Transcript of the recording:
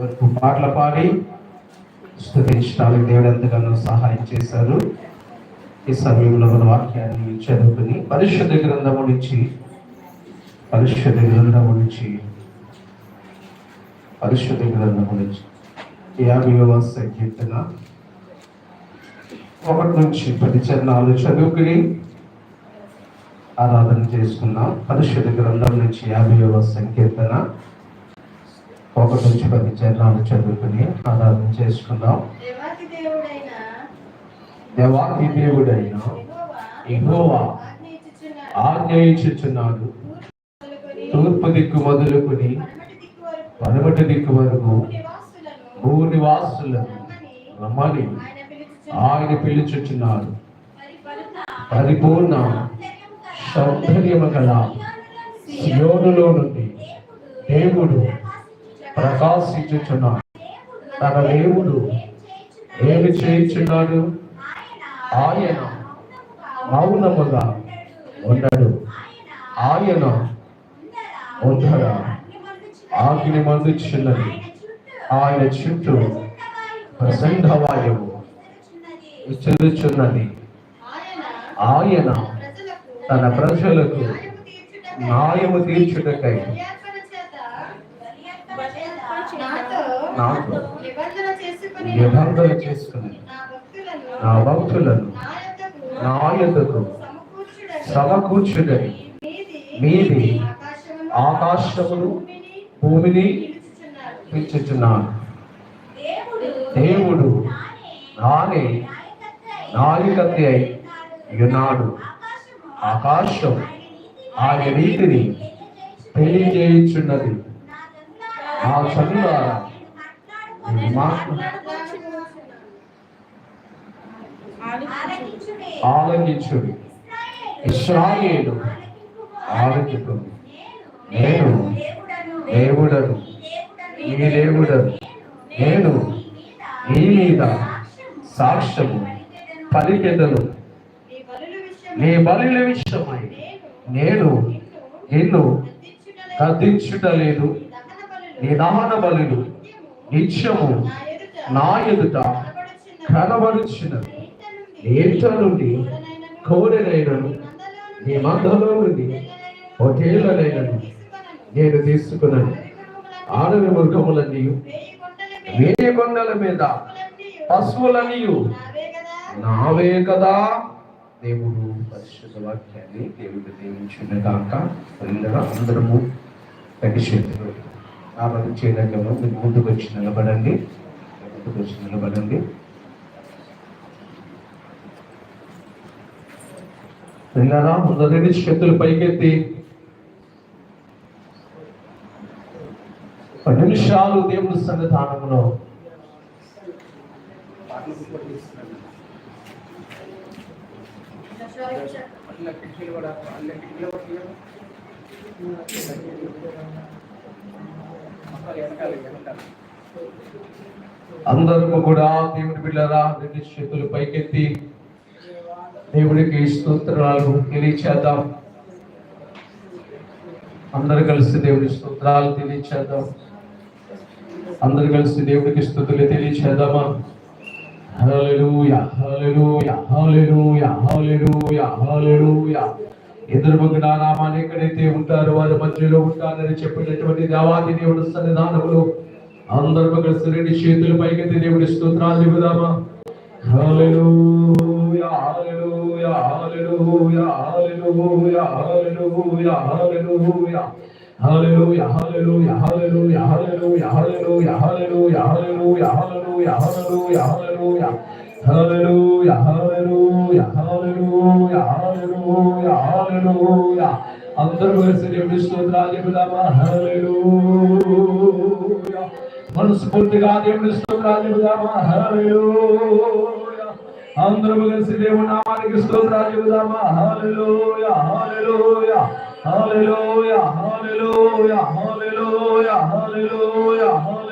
వరకు పాటలు పాడి స్థుతించడానికి దేవుడు ఎంతగానో సహాయం చేశారు. ఈ సమయంలో మన వాక్యాన్ని చదువుకుని పరిశుద్ధ గ్రంథము నుంచి పరిశుద్ధ గ్రంథము నుంచి పరిశుద్ధ గ్రంథము నుంచి యాభైవ సంకీర్తన ఒకటి నుంచి పది చరణాలు చదువుకుని ఆరాధన చేసుకున్నాం. పరిశుద్ధ గ్రంథం నుంచి యాభైవ సంకీర్తన ఒకటి నుంచి పది చరణాలు చదువుకుని ఆరాధన చేసుకుందాం. దేవాతి దేవుడైన? ఇహోవా తూర్పు దిక్కు మొదలుకొని పడమటి దిక్కు వరకు భూ నివాసులను రమ్మని ఆయన పిలుచుచున్నాడు. పరిపూర్ణ సౌందర్యము గల నుండి దేవుడు ప్రకాశించుచున్నాడు. తన దేవుడు ఏమి చేయుచున్నాడు? ఆయన మౌనముగా ఉండడు. ఆయన ఉండగా ఆగ్ని మందుచున్నది. ఆయన చుట్టూ ప్రసంగవాయువు విచరుచున్నది ఆయన ఆయన తన ప్రజలకు న్యాయము తీర్చుటకై నాకు నిబంధన చేసుకుని నా భక్తులను నా యుద్ధకు సమకూర్చుడని మీది ఆకాశములు భూమిని పిచ్చుచున్నాను దేవుడు నానే నాయకత్తి అయి ఉన్నాడు. ఆకాశం ఆయన రీతిని తెలియజేయించున్నది. ఆ చదువు నేను మాట్లా ఆలందించుడు ఇస్రాయేలు ఆలకింపు నేను దేవుడను. ఈ దేవుడను. నేను నీ మీద సాక్ష్యము పలికెదను. నీ బలుల విషయమై నేను నిన్ను గద్దించుటలేదు. నీ దహన బలులు నిత్యము నా ఎదుట కనబడుచున్నది. నేట నుండి కోడెనైనను నీ మందలో నుండి ఒకేళ్ళనైనను నేను తీసుకున్నాను. ఆడవి మృగములన్నీ వేరే కొండల మీద పశువులనియు నావే కదా దేవుడు పరిశుద్ధ వాక్యాన్ని దేవుడు దీవించిన కాక అందరము పెట్టి చేతులు కాబట్టి చేయడంలో మీరు ముందుకు వచ్చి నిలబడండి. ముందుకు వచ్చి నిలబడండి. పిల్లరా ముందు రెండు చేతులు పైకెత్తి. పది నిమిషాలు దేవుని సన్నిధానంలో కూడా అందరూ కూడా దేవుడి బిడ్డరా రెండు చేతులు పైకెత్తి దేవుడికి స్తోత్రాలు తెలియచేద్దాం. అందరు కలిసి దేవుడి స్తోత్రాలు తెలియచేద్దాం. అందరు కలిసి దేవుడికి స్థుతులు తెలియచేద్దామా? హల్లెలూయా హల్లెలూయా హల్లెలూయా హల్లెలూయా హల్లెలూయా. ఎదురు నా నామాన్ని ఎక్కడైతే ఉంటారో వారి మధ్యలో ఉంటారని చెప్పినటువంటి దేవాది దేవుడు సన్నిధానములు అందరూ కలిసి రెండు చేతులు పైకెత్తి దేవుడి స్తోత్రాలు చెబుదామా హల్లెలూయా హల్లెలూయా హల్లెలూయా హల్లెలూయా హల్లెలూయా హల్లెలూయా Hallelujah, hallelujah, hallelujah, hallelujah, hallelujah, hallelujah, hallelujah, hallelujah, hallelujah, hallelujah. హల్లెలూయా హల్లెలూయా హల్లెలూయా హల్లెలూయా హల్లెలూయా అందరూ కలిసి దేవుడి స్తోత్రాలు చెబుదామా? హల్లెలూయా మనస్ఫూర్తిగా దేవుడి స్తోత్రాలు చెబుదామా? హల్లెలూయా అందరూ కలిసి దేవుడి నామానికి స్తోత్రాలు చెబుదామా? హల్లెలూయా హల్లెలూయా హల్లెలూయా హల్లెలూయా హల్లెలూయా హల్లెలూయా హల్లెలూయా